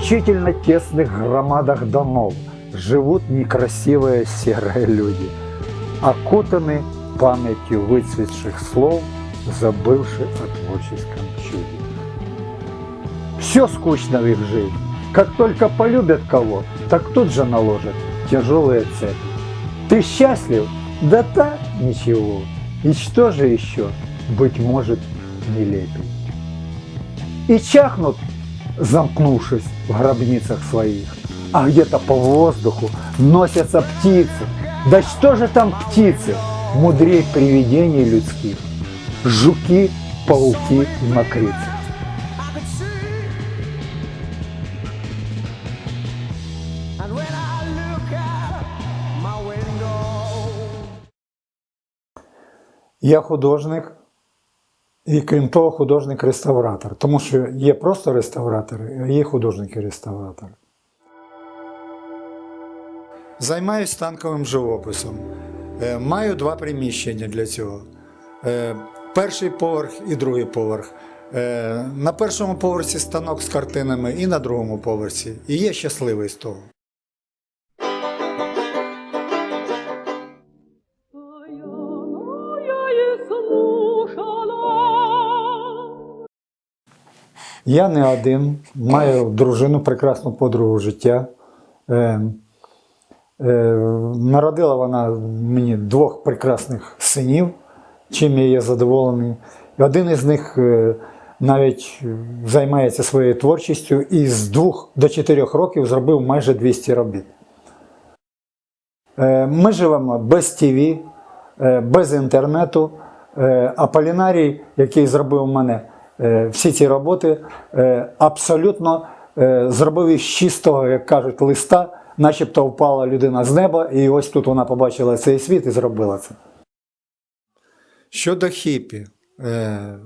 мучительно тесных громадах домов живут некрасивые серые люди, окутаны памятью выцветших слов, забывши о творческом чуде. Все скучно в их жизни. Как только полюбят кого, так тут же наложат тяжелые цепи. Ты счастлив? Да так, ничего. И что же еще, быть может, нелепей? И чахнут, замкнувшись в гробницах своих, а где-то по воздуху носятся птицы. Да что же там птицы, мудрей привидений людских? Жуки, пауки и мокрицы. Я художник, і крім того, художник-реставратор. Тому що є просто реставратори, а є художники-реставратори. Займаюся танковим живописом. Е, Маю два приміщення для цього. Е, Перший поверх і другий поверх. Е, На першому поверсі станок з картинами і на другому поверсі. І є щасливий з того. Я не один, маю дружину, прекрасну подругу життя. Е, е, народила вона мені двох прекрасних синів, чим я є задоволений. Один із них е, навіть займається своєю творчістю і з двох до чотирьох років зробив майже 200 робіт. Е, Ми живемо без ТВ, е, без інтернету. Е, А Полінарій, який зробив мене е, всі ці роботи, е, абсолютно е, зробив із чистого, як кажуть, листа, начебто впала людина з неба, і ось тут вона побачила цей світ і зробила це. Щодо хіпі. Е,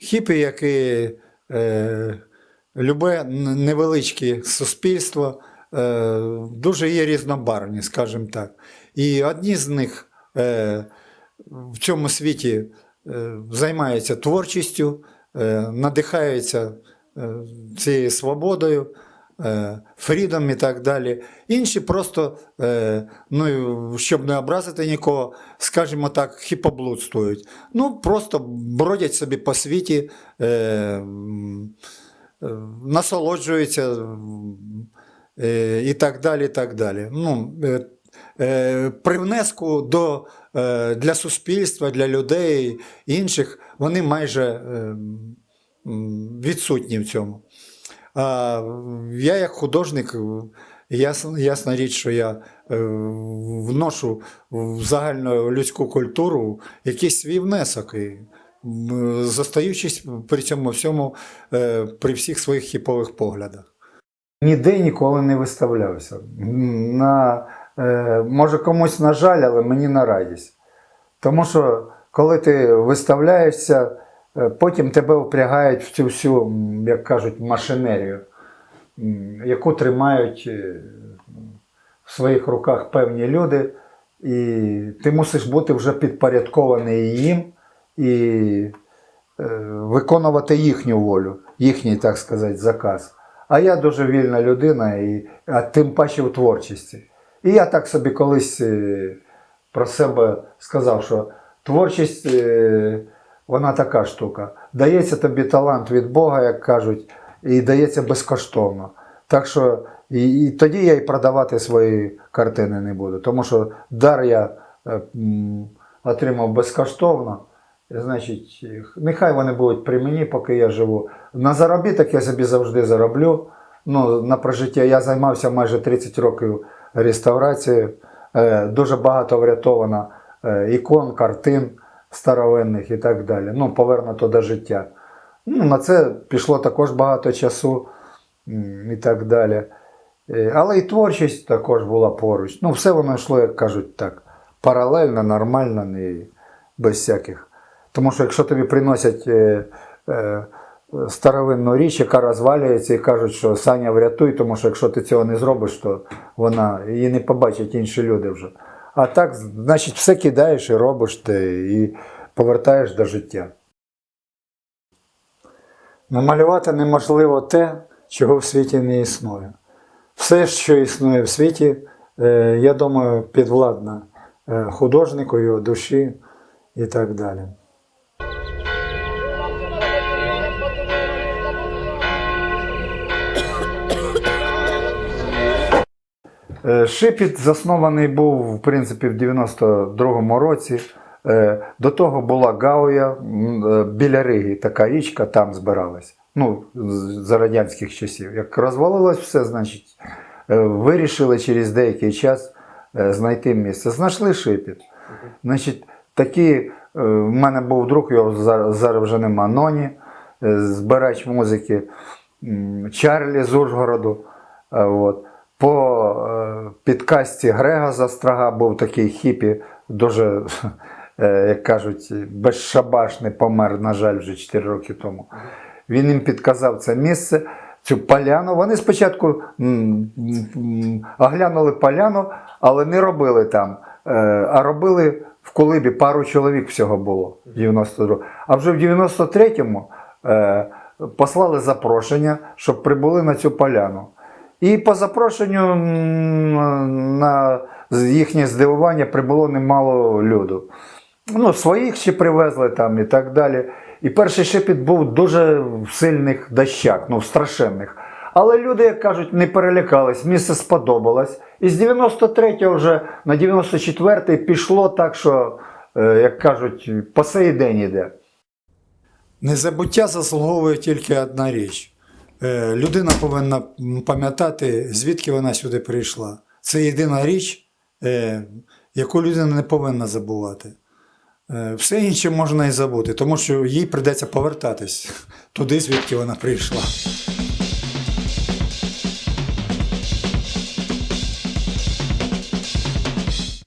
Хіпі, які е, любе невеличке суспільство, е, дуже є різнобарвні, скажімо так. І одні з них е, в цьому світі е, займаються творчістю, е, надихаються е, цією свободою, е, фрідом і так далі. Інші просто, е, ну, щоб не образити нікого, скажімо так, хіпоблудствують. Ну, просто бродять собі по світі, е, е, насолоджуються е, і так далі. і так далі. Ну, е, е, при внеску до, е, для суспільства, для людей інших, вони майже е, відсутні в цьому. А я як художник, ясна, ясна річ, що я е, вношу в загальну людську культуру якийсь свій внесок. І, зостаючись при цьому всьому е, при всіх своїх хіпових поглядах. Ніде ніколи не виставлявся. На, е, може комусь на жаль, але мені на радість. Тому що коли ти виставляєшся, е, потім тебе впрягають в цю всю, як кажуть, машинерію, яку тримають е, в своїх руках певні люди, і ти мусиш бути вже підпорядкований їм і е, виконувати їхню волю, їхній, так сказати, заказ. А я дуже вільна людина, і, а тим паче в творчості. І я так собі колись про себе сказав, що творчість е, вона така штука. Дається тобі талант від Бога, як кажуть, і дається безкоштовно. Так що і, і тоді я і продавати свої картини не буду. Тому що дар я е, отримав безкоштовно. Значить, нехай вони будуть при мені, поки я живу. На заробіток я собі завжди зароблю. Ну, на прожиття я займався майже 30 років реставрацією. Е, Дуже багато врятовано ікон, картин старовинних і так далі. Ну, повернуто до життя. Ну, на це пішло також багато часу і так далі. Е, Але і творчість також була поруч. Ну, все воно йшло, як кажуть так, паралельно, нормально, не без всяких. Тому що якщо тобі приносять е, е, старовинну річ, яка розвалюється, і кажуть, що Саня врятуй, тому що якщо ти цього не зробиш, то вона її не побачать інші люди вже. А так, значить, все кидаєш і робиш ти, і повертаєш до життя. Намалювати неможливо те, чого в світі не існує. Все, що існує в світі, е, я думаю, підвладно е, художнику, його душі і так далі. Шипіт заснований був, в принципі, в 92-му році. Е, До того була Гауя е, біля Риги, така річка, там збиралась. Ну, за радянських часів. Як розвалилось все, значить, е, вирішили через деякий час е, знайти місце. Знайшли Шипіт. Значить, такі, е, в мене був друг, його зараз, вже нема, Ноні, е, збирач музики, Чарлі з Ужгороду. Е, От. По е, підкасті Грега Застрага був такий хіпі, дуже, е, як кажуть, безшабашний, помер, на жаль, вже 4 роки тому. Він їм підказав це місце, цю поляну. Вони спочатку оглянули поляну, але не робили там, е, а робили в колибі пару чоловік всього було в 92 А вже в 93-му е, послали запрошення, щоб прибули на цю поляну. І по запрошенню на їхнє здивування прибуло немало люду. Ну, своїх ще привезли там і так далі. І перший шепіт був дуже в сильних дощах, ну, страшенних. Але люди, як кажуть, не перелякались, місце сподобалось. І з 93-го вже на 94-й пішло так, що, е, як кажуть, по сей день іде. Незабуття заслуговує тільки одна річ. Е, Людина повинна пам'ятати, звідки вона сюди прийшла. Це єдина річ, е, яку людина не повинна забувати. Е, Все інше можна і забути, тому що їй придеться повертатись туди, звідки вона прийшла.